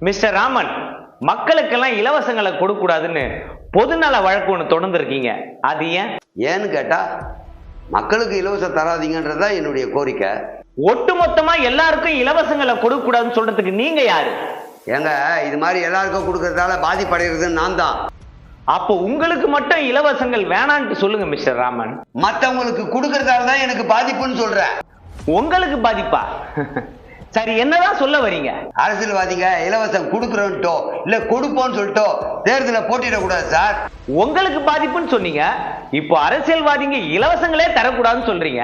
Mister Raman மக்களுக்கெல்லாம் இலவசங்களை கொடுக்க கூடாதுன்னு பொதுநல வழக்கு ஒன்று தொடர்ந்து இருக்கீங்க அது ஏன்? ஏன்னு கேட்டா மக்களுக்கு இலவசம் தராதீங்கன்றது தான் என்னுடைய கோரிக்கை. ஒட்டுமொத்தமா எல்லாருக்கும் இலவசங்களை கொடுக்க கூடாதுன்னு சொல்றதுக்கு நீங்க யாரு? ஏங்க இது மாதிரி எல்லாருக்கும் கொடுக்கறதால பாதிப்படைகிறது நான் தான். அப்போ உங்களுக்கு மட்டும் இலவசங்கள் வேணான்ட்டு சொல்லுங்க மிஸ்டர் ராமன். மற்றவங்களுக்கு கொடுக்கறதால தான் எனக்கு பாதிப்புன்னு சொல்றேன். உங்களுக்கு பாதிப்பா? சரி என்னதான் சொல்ல வரீங்க? அரசியல்வாதிங்க இலவசம் கொடுக்குறோன்ட்டோ இல்ல கொடுப்போம்னு சொல்லிட்டோ தேர்தலில் போட்டியிடக்கூடாது சார். உங்களுக்கு பாதிப்புன்னு சொன்னீங்க. இப்போ அரசியல்வாதிங்க இலவசங்களே தரக்கூடாதுன்னு சொல்றீங்க.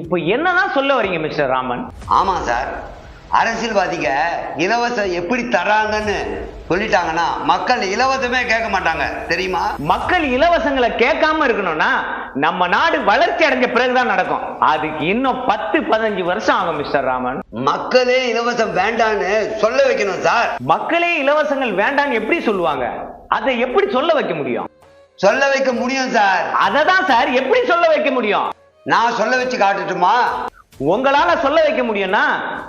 இப்போ என்னதான் சொல்ல வரீங்க மிஸ்டர் ராமன்? ஆமா சார். அரசியல்வாதிங்க இலவசம் எப்படி தராங்கன்னு சொல்லிட்டாங்கன்னா மக்கள் இலவசமே கேட்க மாட்டாங்க. தெரியுமா? மக்கள் இலவசங்களை கேட்காம இருக்கணும்னா நம்ம நாடு வளர்ச்சி அடைஞ்ச பிறகுதான் நடக்கும். அதுக்கு இன்னும் பத்து பதினஞ்சு வருஷம் ஆகும் மிஸ்டர் ராமன். மக்களே இலவசம் வேண்டான்னு சொல்ல வைக்கணும் சார். மக்களே இலவசங்கள் வேண்டான்னு எப்படி சொல்லுவாங்க? அதை எப்படி சொல்ல வைக்க முடியும்? சொல்ல வைக்க முடியும் சார். அதை தான் சார் எப்படி சொல்ல வைக்க முடியும்? நான் சொல்ல வச்சு காட்டட்டுமா? உங்களால சொல்ல வைக்க முடியும்னா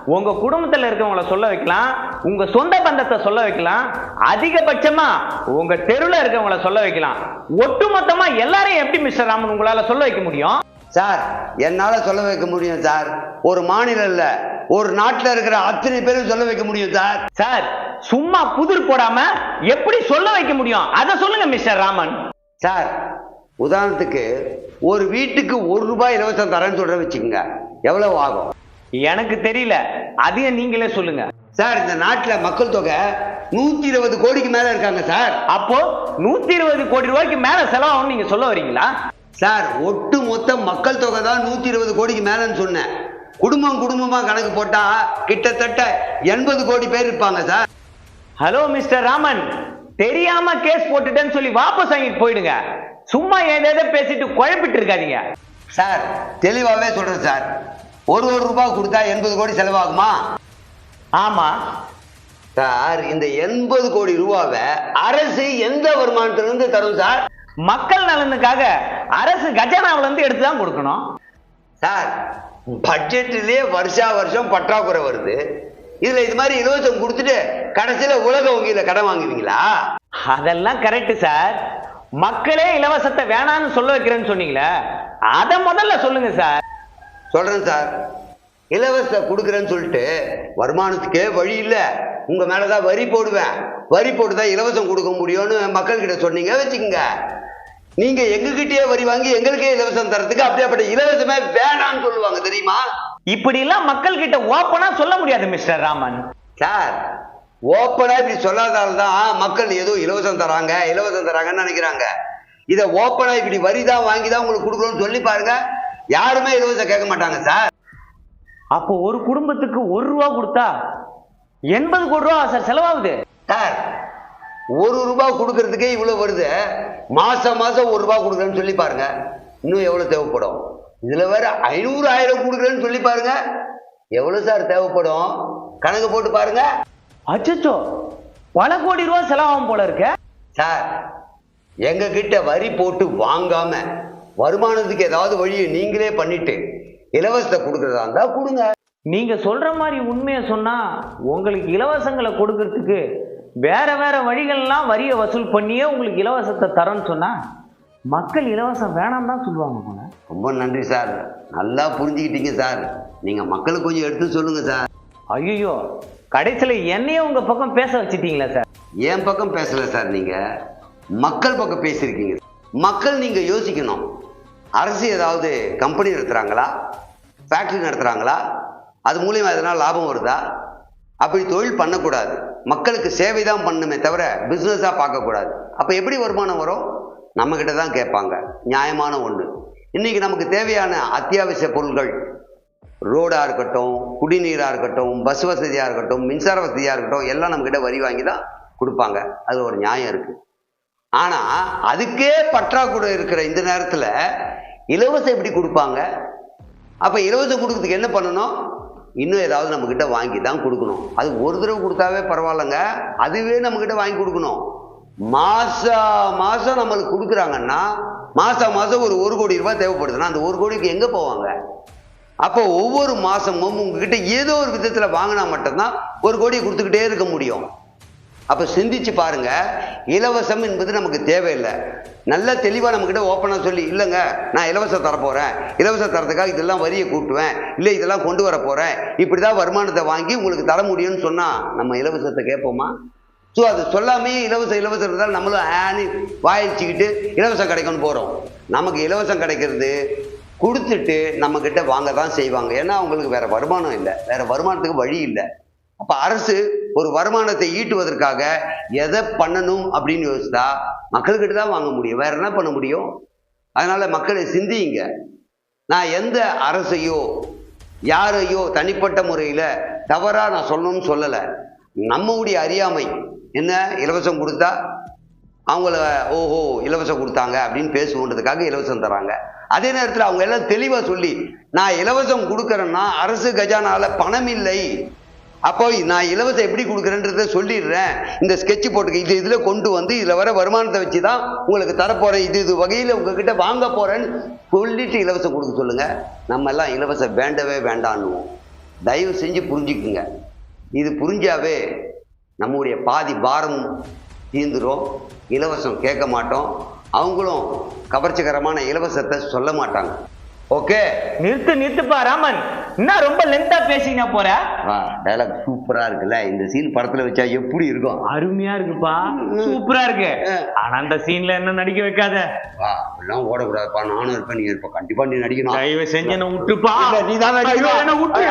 உங்க குடும்பத்துல இருக்கவங்கள சொல்ல வைக்கலாம் உங்க சொந்த பந்தத்தை சொல்ல வைக்கலாம் அதிகபட்சமா உங்க தெருவுல இருக்கவங்கள சொல்ல வைக்கலாம். ஒட்டுமொத்தமா எல்லாரையும் எப்படி மிஸ்டர் ராமன் உங்களால சொல்ல வைக்க முடியும்? சார் என்னால சொல்ல வைக்க முடியும் சார். ஒரு மாநிலம் இல்ல ஒரு நாட்டுல இருக்கிற அத்தனை பேரும் சொல்ல வைக்க முடியும் சார். சார் சும்மா புதிர் போடாம எப்படி சொல்ல வைக்க முடியும்? அதை சொல்லுங்க மிஸ்டர் ராமன். சார் உதாரணத்துக்கு ஒரு வீட்டுக்கு ஒரு ரூபாய் இலவசம் தரேன்னு சொல்ற வச்சுக்கோங்க. எவ்வளவு ஆகும்? எனக்கு தெரியல. அதையும் நீங்களே சொல்லுங்க. சார் இந்த நாட்டுல மக்கள் தொகை நூத்தி இருபது கோடிக்கு மேல இருக்காங்க சார். அப்போ நூத்தி இருபது கோடி ரூபாய்க்கு மேல செலவாகும் நீங்க சொல்ல வரீங்களா? சார் ஒட்டு மொத்த மக்கள் தொகை தான் நூத்தி இருபது கோடிக்கு மேலன்னு சொன்னேன். குடும்பம் குடும்பமா கணக்கு போட்டா கிட்டத்தட்ட எண்பது கோடி பேர் இருப்பாங்க சார். Hello mister Raman. தெரியாம கேஸ் போட்டுட்டேன்னு சொல்லி வாபஸ் வாங்கிட்டு போயிடுங்க. சும்மா ஏதேதோ பேசிட்டு குழப்பிட்டு இருக்காதீங்க. சார் தெளிவாவே சொல்றேன் சார். ஒரு ஒரு ரூபாய் கொடுத்தா எண்பது கோடி செலவாகுமா? ஆமா. சார் இந்த எண்பது கோடி ரூபாவை அரசு எந்த வருமானத்திலிருந்து தரும் சார்? மக்கள் நலனுக்காக அரசு கஜானாவுல இருந்து எடுத்து தான் கொடுக்கணும். சார் பட்ஜெட்டிலே வருஷா வருஷம் பற்றாக்குறை வருது. இதுல இது மாதிரி இலவசம் கொடுத்துட்டு கடைசியில உலக வங்கியில கடன் வாங்குவீங்களா? அதெல்லாம் கரெக்ட் சார். மக்களே இலவசத்தை வேணாம்னு சொல்ல வைக்கிறேன்னு சொன்னீங்களே அதை முதல்ல சொல்லுங்க சார். சொல்றேன் சார். இலவச கொடுக்குறேன்னு சொல்லிட்டு வருமானத்துக்கே வழி இல்ல. உங்க மேலதான் வரி போடுவேன். வரி போட்டு தான் இலவசம் கொடுக்க முடியும்னு மக்கள் கிட்ட சொன்னீங்க வச்சுக்கோங்க. நீங்க எங்ககிட்டயே வரி வாங்கி எங்களுக்கே இலவசம் தரத்துக்கு அப்படியாப்பட்ட இலவசமே வேணாம்னு சொல்லுவாங்க தெரியுமா? இப்படி எல்லாம் மக்கள் கிட்ட ஓப்பனா சொல்ல முடியாது மிஸ்டர் ராமன். சார் ஓப்பனா இப்படி சொல்லாதால தான் மக்கள் ஏதோ இலவசம் தராங்க இலவசம் தராங்கன்னு நினைக்கிறாங்க. இதை ஓப்பனா இப்படி வரி தான் வாங்கி தான் உங்களுக்கு கொடுக்குறோம்னு சொல்லி பாருங்க. யாருமே இலவசம் கேட்க மாட்டாங்க சார். அப்போ ஒரு குடும்பத்துக்கு ஒரு ரூபா கொடுத்தா எண்பது கோடி ரூபா சார் செலவாகுது. சார் ஒரு ரூபாய் கொடுக்கறதுக்கே இவ்வளவு வருது. மாசம் மாசம் ஒரு ரூபாய் கொடுக்குறேன்னு சொல்லி பாருங்க. இன்னும் எவ்வளவு தேவைப்படும்? இதுல வேற ஐநூறு ஆயிரம் கொடுக்குறேன்னு சொல்லி பாருங்க. எவ்வளவு சார் தேவைப்படும்? கணக்கு போட்டு பாருங்க. அச்சச்சோ பல கோடி ரூபா செலவாகும் போல இருக்க. சார் எங்க கிட்ட வரி போட்டு வாங்காம வருமானத்துக்கு ஏதாவது வழியை நீங்களே பண்ணிட்டு இலவசத்தை கொடுக்கறதா இருந்தா கொடுங்க. நீங்க சொல்ற மாதிரி உண்மையை சொன்னா உங்களுக்கு இலவசங்களை கொடுக்கறதுக்கு வேற வேற வழிகள்லாம் வரியை வசூல் பண்ணியே உங்களுக்கு இலவசத்தை தரோன்னு சொன்னா மக்கள் இலவசம் வேணாம் தான் சொல்லுவாங்க போல. ரொம்ப நன்றி சார். நல்லா புரிஞ்சுக்கிட்டீங்க சார். நீங்க மக்களுக்கு கொஞ்சம் எடுத்து சொல்லுங்க சார். ஐயோ கடைசியில் என்னையே உங்க பக்கம் பேச வச்சிட்டீங்களா சார்? என் பக்கம் பேசல சார் நீங்க. மக்கள் பக்கம் பேசியிருக்கீங்க மக்கள் நீங்க யோசிக்கணும். அரசு ஏதாவது கம்பெனி நடத்துறாங்களா? ஃபேக்டரி நடத்துறாங்களா? அது மூலியமா எதனால் லாபம் வருதா? அப்படி தொழில் பண்ணக்கூடாது. மக்களுக்கு சேவை தான் பண்ணுமே தவிர பிஸ்னஸாக பார்க்கக்கூடாது. அப்போ எப்படி வருமானம் வரும்? நம்மக்கிட்ட தான் கேட்பாங்க. நியாயமான ஒன்று இன்னைக்கு நமக்கு தேவையான அத்தியாவசிய பொருட்கள் ரோடாக இருக்கட்டும் குடிநீராக இருக்கட்டும் பஸ் வசதியாக இருக்கட்டும் மின்சார வசதியாக இருக்கட்டும் எல்லாம் நம்மக்கிட்ட வரி வாங்கி தான் கொடுப்பாங்க. அது ஒரு நியாயம் இருக்குது ஆனால் அதுக்கே பற்றாக்குறை இருக்கிற இந்த நேரத்தில் இலவசம் எப்படி கொடுப்பாங்க? அப்போ இலவசம் கொடுக்கறதுக்கு என்ன பண்ணணும்? இன்னும் ஏதாவது நம்மக்கிட்ட வாங்கி தான் கொடுக்கணும். அது ஒரு தடவை கொடுத்தாவே பரவாயில்லைங்க. அதுவே நம்மக்கிட்ட வாங்கி கொடுக்கணும். மாசா மாசம் நம்மளுக்கு கொடுக்குறாங்கன்னா மாசா மாசம் ஒரு ஒரு கோடி ரூபாய் தேவைப்படுதுன்னா அந்த ஒரு கோடிக்கு எங்கே போவாங்க? அப்போ ஒவ்வொரு மாசமும் உங்ககிட்ட ஏதோ ஒரு விதத்துல வாங்கினா மட்டும்தான் ஒரு கோடியை கொடுத்துக்கிட்டே இருக்க முடியும். அப்போ சிந்திச்சு பாருங்க. இலவசம் என்பது நமக்கு தேவையில்லை. நல்ல தெளிவாக நம்மக்கிட்ட ஓப்பனாக சொல்லி இல்லைங்க நான் இலவசம் தரப்போகிறேன் இலவசம் தரத்துக்காக இதெல்லாம் வரியை கூட்டுவேன். இல்லை இதெல்லாம் கொண்டு வர போகிறேன் இப்படி தான் வருமானத்தை வாங்கி உங்களுக்கு தர முடியும்னு சொன்னால் நம்ம இலவசத்தை கேட்போமா? ஸோ அது சொல்லாமே இலவசம் இலவசம் இருந்தால் நம்மளும் ஆனி வாயிச்சுக்கிட்டு இலவசம் கிடைக்கும்னு போகிறோம் நமக்கு இலவசம் கிடைக்கிறது கொடுத்துட்டு நம்மக்கிட்ட வாங்க தான் செய்வாங்க. ஏன்னா அவங்களுக்கு வேறு வருமானம் இல்லை. வேறு வருமானத்துக்கு வழி இல்லை. அப்ப அரசு ஒரு வருமானத்தை ஈட்டுவதற்காக எதை பண்ணணும் அப்படின்னு யோசித்தா மக்கள்கிட்ட தான் வாங்க முடியும். வேற என்ன பண்ண முடியும்? அதனால மக்களை சிந்தியுங்க. நான் எந்த அரசையோ யாரையோ தனிப்பட்ட முறையில் தவறாக நான் சொல்லணும்னு சொல்லலை. நம்மளுடைய அறியாமை என்ன? இலவசம் கொடுத்தா அவங்கள ஓஹோ இலவசம் கொடுத்தாங்க அப்படின்னு பேசுவோன்றதுக்காக இலவசம் தராங்க. அதே நேரத்தில் அவங்க எல்லாம் தெளிவாக சொல்லி நான் இலவசம் கொடுக்குறேன்னா அரசு கஜானால பணம் இல்லை. அப்போ நான் இலவசம் எப்படி கொடுக்குறேன்றத சொல்லிடுறேன். இந்த ஸ்கெட்ச் போட்டுக்க இது இதில் கொண்டு வந்து இதில் வர வருமானத்தை வச்சு தான் உங்களுக்கு தரப்போகிறேன் இது இது வகையில் உங்ககிட்ட வாங்க போகிறேன்னு சொல்லிட்டு இலவசம் கொடுக்க சொல்லுங்கள் நம்ம எல்லாம் இலவசம் வேண்டவே வேண்டான்னுவோம். தயவு செஞ்சு புரிஞ்சுக்குங்க. இது புரிஞ்சாவே நம்முடைய பாதி பாரம் தீந்துடும் இலவசம் கேட்க மாட்டோம். அவங்களும் கவர்ச்சிகரமான இலவசத்தை சொல்ல மாட்டாங்க. ஓகே நிறுத்து நிறுத்துப்பா ராமன். என்ன ரொம்ப லென்த்தா பேசினா போற? டைலாக் சூப்பரா இருக்குல்ல. இந்த சீன் படத்துல வச்சா எப்படி இருக்கும்? அருமையா இருக்குப்பா. சூப்பரா இருக்கு. ஆனா அந்த சீன்ல என்ன நடிக்க வைக்காத? வா எல்லாம் ஓடக்கூடாதுப்பா. நானும் இருப்பேன் நீ இருப்ப. கண்டிப்பா நீ நடிக்கணும். தயவு செஞ்சு என்ன விட்டுப்பா. நடிக்கணும். ஐயோ, என்ன விட்டு.